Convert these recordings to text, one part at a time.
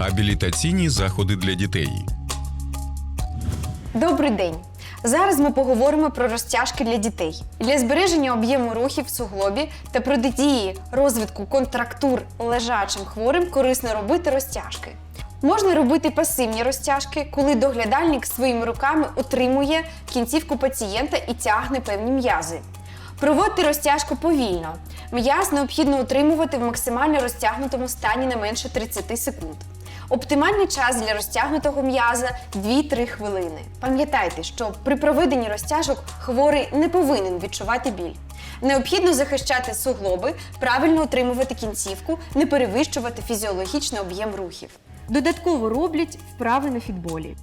Абілітаційні заходи для дітей. Добрий день! Зараз ми поговоримо про розтяжки для дітей. Для збереження об'єму рухів в суглобі та протидії розвитку контрактур лежачим хворим корисно робити розтяжки. Можна робити пасивні розтяжки, коли доглядальник своїми руками утримує кінцівку пацієнта і тягне певні м'язи. Проводьте розтяжку повільно. М'яз необхідно утримувати в максимально розтягнутому стані не менше 30 секунд. Оптимальний час для розтягнутого м'яза 2-3 хвилини. Пам'ятайте, що при проведенні розтяжок хворий не повинен відчувати біль. Необхідно захищати суглоби, правильно утримувати кінцівку, не перевищувати фізіологічний об'єм рухів. Додатково роблять вправи на фітболі.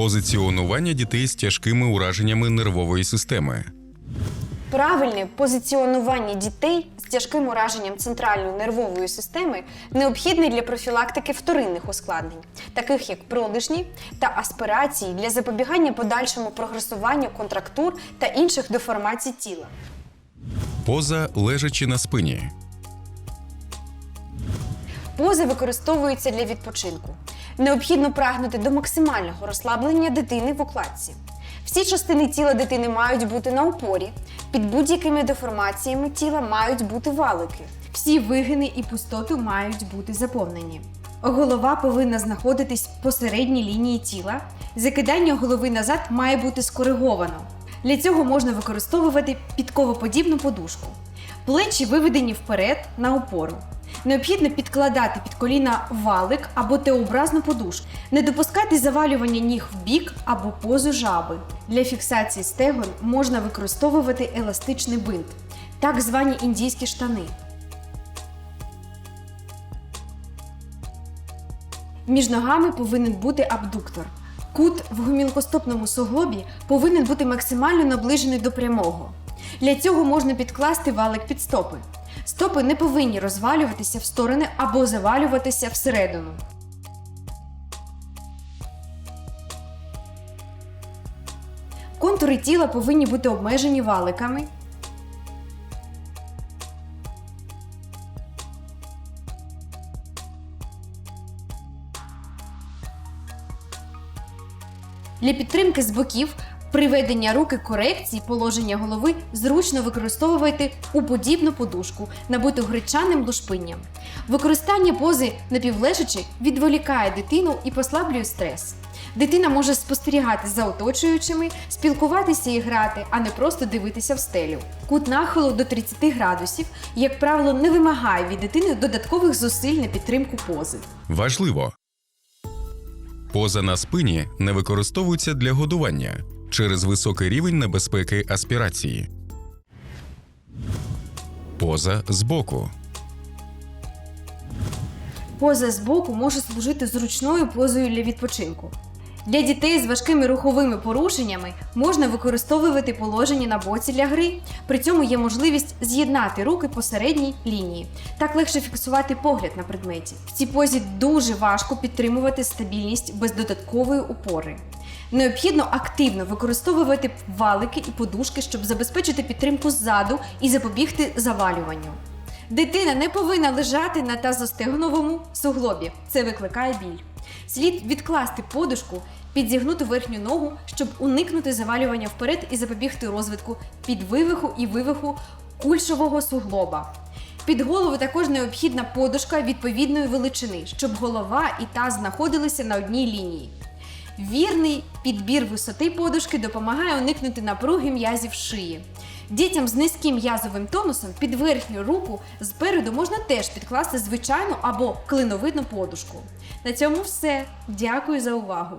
Позиціонування дітей з тяжкими ураженнями нервової системи. Правильне позиціонування дітей з тяжким ураженням центральної нервової системи необхідне для профілактики вторинних ускладнень, таких як пролежні та аспірації для запобігання подальшому прогресуванню контрактур та інших деформацій тіла. Поза лежачи на спині. Поза використовуються для відпочинку. Необхідно прагнути до максимального розслаблення дитини в укладці. Всі частини тіла дитини мають бути на опорі. Під будь-якими деформаціями тіла мають бути валики. Всі вигини і пустоти мають бути заповнені. Голова повинна знаходитись посередній лінії тіла. Закидання голови назад має бути скориговано. Для цього можна використовувати підковоподібну подушку. Плечі виведені вперед на опору. Необхідно підкладати під коліна валик або теобразну подушку. Не допускати завалювання ніг в бік або позу жаби. Для фіксації стегон можна використовувати еластичний бинт, так звані індійські штани. Між ногами повинен бути абдуктор. Кут в гомілкостопному суглобі повинен бути максимально наближений до прямого. Для цього можна підкласти валик під стопи. Стопи не повинні розвалюватися в сторони або завалюватися всередину. Контури тіла повинні бути обмежені валиками. Для підтримки з боків приведення руки корекції положення голови зручно використовувати у подібну подушку, набиту гречаним лушпинням. Використання пози напівлежачи відволікає дитину і послаблює стрес. Дитина може спостерігати за оточуючими, спілкуватися і грати, а не просто дивитися в стелю. Кут нахилу до 30 градусів, як правило, не вимагає від дитини додаткових зусиль на підтримку пози. Важливо. Поза на спині не використовується для годування через високий рівень небезпеки аспірації. Поза збоку. Поза збоку може служити зручною позою для відпочинку. Для дітей з важкими руховими порушеннями можна використовувати положення на боці для гри. При цьому є можливість з'єднати руки по середній лінії. Так легше фіксувати погляд на предметі. В цій позі дуже важко підтримувати стабільність без додаткової опори. Необхідно активно використовувати валики і подушки, щоб забезпечити підтримку ззаду і запобігти завалюванню. Дитина не повинна лежати на тазостегновому суглобі. Це викликає біль. Слід відкласти подушку, підзігнути верхню ногу, щоб уникнути завалювання вперед і запобігти розвитку підвивиху і вивиху кульшового суглоба. Під голову також необхідна подушка відповідної величини, щоб голова і таз знаходилися на одній лінії. Вірний підбір висоти подушки допомагає уникнути напруги м'язів шиї. Дітям з низьким м'язовим тонусом під верхню руку спереду можна теж підкласти звичайну або клиновидну подушку. На цьому все. Дякую за увагу!